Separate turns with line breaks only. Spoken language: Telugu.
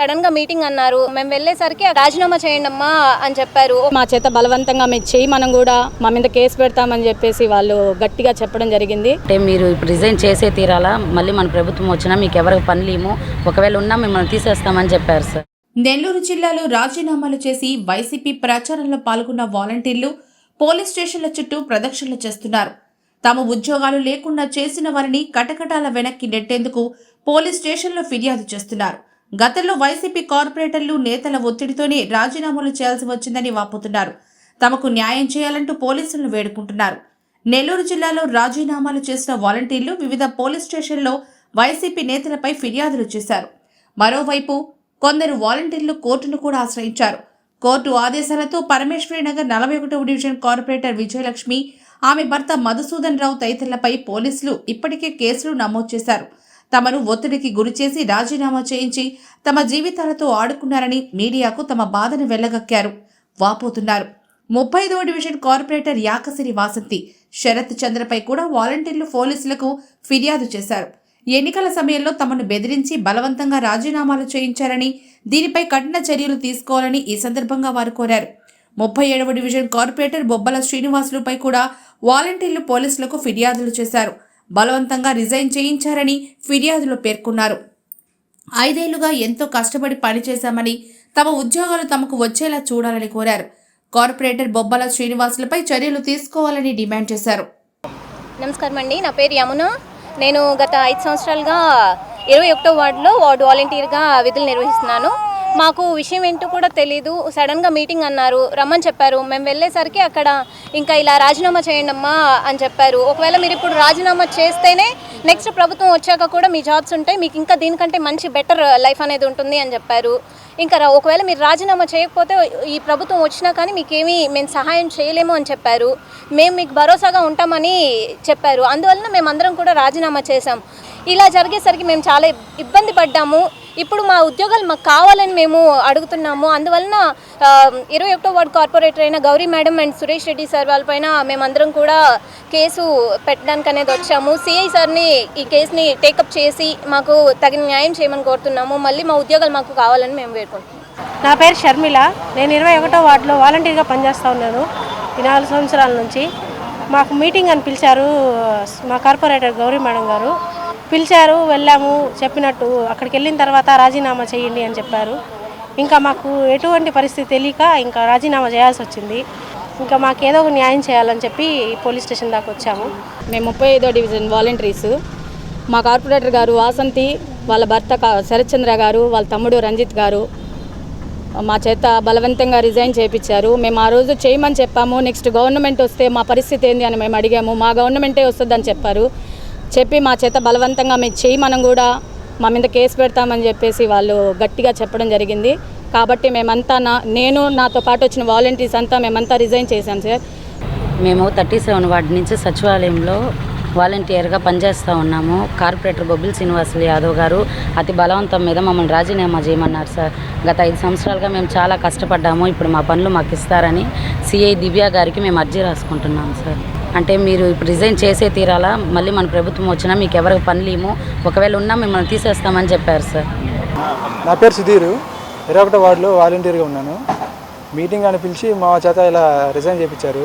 సడన్గా మీటింగ్ అన్నారు. మేము వెళ్ళేసరికి రాజీనామా చేయండి అమ్మా అని చెప్పారు.
మా చేత బలవంతంగా మీరు చేయి మనం కూడా మా మీద కేసు పెడతామని చెప్పేసి వాళ్ళు గట్టిగా చెప్పడం జరిగింది.
అంటే మీరు ఇప్పుడు రిజైన్ చేసే తీరాలా? మళ్ళీ మన ప్రభుత్వం వచ్చినా మీకు ఎవరికి పని లేము. ఒకవేళ ఉన్నా మిమ్మల్ని తీసేస్తామని చెప్పారు సార్.
నెల్లూరు జిల్లాలో రాజీనామాలు చేసి వైసీపీ ప్రచారంలో పాల్గొన్న వాలంటీర్లు పోలీస్ స్టేషన్ల చుట్టూ ప్రదక్షిణలు చేస్తున్నారు. తమ ఉద్యోగాలు లేకుండా చేసిన వారిని కటకటాల వెనక్కి నెట్టేందుకు పోలీస్ స్టేషన్లో ఫిర్యాదు చేస్తున్నారు. గతంలో వైసీపీ కార్పొరేటర్లు నేతల ఒత్తిడితోనే రాజీనామాలు చేయాల్సి వచ్చిందని వాపోతున్నారు. తమకు న్యాయం చేయాలంటూ పోలీసులను వేడుకుంటున్నారు. నెల్లూరు జిల్లాలో రాజీనామాలు చేసిన వాలంటీర్లు వివిధ పోలీస్ స్టేషన్లో వైసీపీ నేతలపై ఫిర్యాదులు చేశారు. మరోవైపు కొందరు వాలంటీర్లు కోర్టును కూడా ఆశ్రయించారు. కోర్టు ఆదేశాలతో పరమేశ్వరి నగర్ నలభై ఒకటవ డివిజన్ కార్పొరేటర్ విజయలక్ష్మి ఆమె భర్త మధుసూదన్ రావు తదితరులపై పోలీసులు ఇప్పటికే కేసులు నమోదు చేశారు. తమను ఒత్తిడికి గురిచేసి రాజీనామా చేయించి తమ జీవితాలతో ఆడుకున్నారని మీడియాకు తమ బాధను వెళ్ళగక్కారు వాపోతున్నారు. ముప్పై ఐదవ డివిజన్ కార్పొరేటర్ యాకసిరి వాసంతి శరత్ చంద్రపై కూడా వాలంటీర్లు పోలీసులకు ఫిర్యాదు చేశారు. ఎన్నికల సమయంలో తమను బెదిరించి బలవంతంగా రాజీనామాలు చేయించారని దీనిపై కఠిన చర్యలు తీసుకోవాలని ఈ సందర్భంగా వారు కోరారు. ముప్పై ఏడవ డివిజన్ కార్పొరేటర్ బొబ్బల శ్రీనివాసులుపై కూడా వాలంటీర్లు పోలీసులకు ఫిర్యాదులు చేశారు. బలవంతంగా రిజైన్ చేయించారని ఫిర్యాదులో పేర్కొన్నారు. ఐదేళ్ళుగా ఎంతో కష్టపడి పనిచేశామని తమ ఉద్యోగాలు తమకు వచ్చేలా చూడాలని కోరారు. కార్పొరేటర్ బొబ్బల శ్రీనివాసులపై చర్యలు తీసుకోవాలని డిమాండ్ చేశారు.
నమస్కారం అండి నా పేరు యమున. నేను గత ఐదు సంవత్సరాలుగా ఇరవై ఒకటో వార్డులో వార్డు వాలంటీర్గా విధులు నిర్వహిస్తున్నాను. మాకు విషయం ఏంటో కూడా తెలీదు. సడన్గా మీటింగ్ అన్నారు. రమ్మని చెప్పారు. మేము వెళ్ళేసరికి అక్కడ ఇంకా ఇలా రాజీనామా చేయండి అమ్మా అని చెప్పారు. ఒకవేళ మీరు ఇప్పుడు రాజీనామా చేస్తేనే నెక్స్ట్ ప్రభుత్వం వచ్చాక కూడా మీ జాబ్స్ ఉంటాయి. మీకు ఇంకా దీనికంటే మంచి బెటర్ లైఫ్ అనేది ఉంటుంది అని చెప్పారు. ఇంకా ఒకవేళ మీరు రాజీనామా చేయకపోతే ఈ ప్రభుత్వం వచ్చినా కానీ మీకేమీ మేము సహాయం చేయలేము అని చెప్పారు. మేము మీకు భరోసాగా ఉంటామని చెప్పారు. అందువలన మేమందరం కూడా రాజీనామా చేశాం. ఇలా జరిగేసరికి మేము చాలా ఇబ్బంది పడ్డాము. ఇప్పుడు మా ఉద్యోగాలు మాకు కావాలని మేము అడుగుతున్నాము. అందువలన ఇరవై ఒకటో వార్డు కార్పొరేటర్ అయిన Gowri madam and Suresh Reddy sir వాళ్ళపైన మేమందరం కూడా కేసు పెట్టడానికి అనేది వచ్చాము. సిఐ సార్ని ఈ కేసుని టేకప్ చేసి మాకు తగిన న్యాయం చేయమని కోరుతున్నాము. మళ్ళీ మా ఉద్యోగాలు మాకు కావాలని మేము వేడుకుంటున్నాము.
నా పేరు షర్మిల. నేను ఇరవై ఒకటో వార్డులో వాలంటీర్గా పనిచేస్తూ ఉన్నాను. ఈ నాలుగు సంవత్సరాల నుంచి మాకు మీటింగ్ అని పిలిచారు మా కార్పొరేటర్ గౌరీ మేడం గారు. పిలిచారు వెళ్ళాము చెప్పినట్టు అక్కడికి వెళ్ళిన తర్వాత రాజీనామా చేయండి అని చెప్పారు. ఇంకా మాకు ఎటువంటి పరిస్థితి తెలియక ఇంకా రాజీనామా చేయాల్సి వచ్చింది. ఇంకా మాకు ఏదో ఒక న్యాయం చేయాలని చెప్పి పోలీస్ స్టేషన్ దాకా వచ్చాము.
మేము ముప్పై ఐదో డివిజన్ వాలంటీర్స్. మా కార్పొరేటర్ గారు వాసంతి వాళ్ళ భర్త కా- శరత్చంద్ర గారు వాళ్ళ తమ్ముడు రంజిత్ గారు మా చేత బలవంతంగా రిజైన్ చేయించారు. మేము ఆ రోజు చేయమని చెప్పాము నెక్స్ట్ గవర్నమెంట్ వస్తే మా పరిస్థితి ఏంది అని మేము అడిగాము. మా గవర్నమెంటే వస్తుందని చెప్పారు. చెప్పి మా చేత బలవంతంగా మేము చెయ్యి మనం కూడా మా మీద కేసు పెడతామని చెప్పేసి వాళ్ళు గట్టిగా చెప్పడం జరిగింది. కాబట్టి మేమంతా నా నేను నాతో పాటు వచ్చిన వాలంటీర్స్ అంతా మేమంతా రిజైన్ చేశాం సార్.
మేము థర్టీ సెవెన్ వార్డు నుంచి సచివాలయంలో వాలంటీర్గా పనిచేస్తూ ఉన్నాము. కార్పొరేటర్ బొబ్బిల్ శ్రీనివాసులు యాదవ్ గారు అతి బలవంతం మీద మమ్మల్ని రాజీనామా చేయమన్నారు సార్. గత ఐదు సంవత్సరాలుగా మేము చాలా కష్టపడ్డాము. ఇప్పుడు మా పనులు మాకు ఇస్తారని సిఐ దివ్య గారికి మేము అర్జీ రాసుకుంటున్నాం సార్. అంటే మీరు ఇప్పుడు రిజైన్ చేసే తీరాలా? మళ్ళీ మన ప్రభుత్వం వచ్చినా మీకు ఎవరికి పనులేము ఒకవేళ ఉన్నా మిమ్మల్ని తీసేస్తామని చెప్పారు సార్.
నా పేరు సుధీర్. ఇరవై ఒకటో వార్డులో వాలంటీర్గా ఉన్నాను. మీటింగ్ అని పిలిచి మా చేత ఇలా రిజైన్ చేయించారు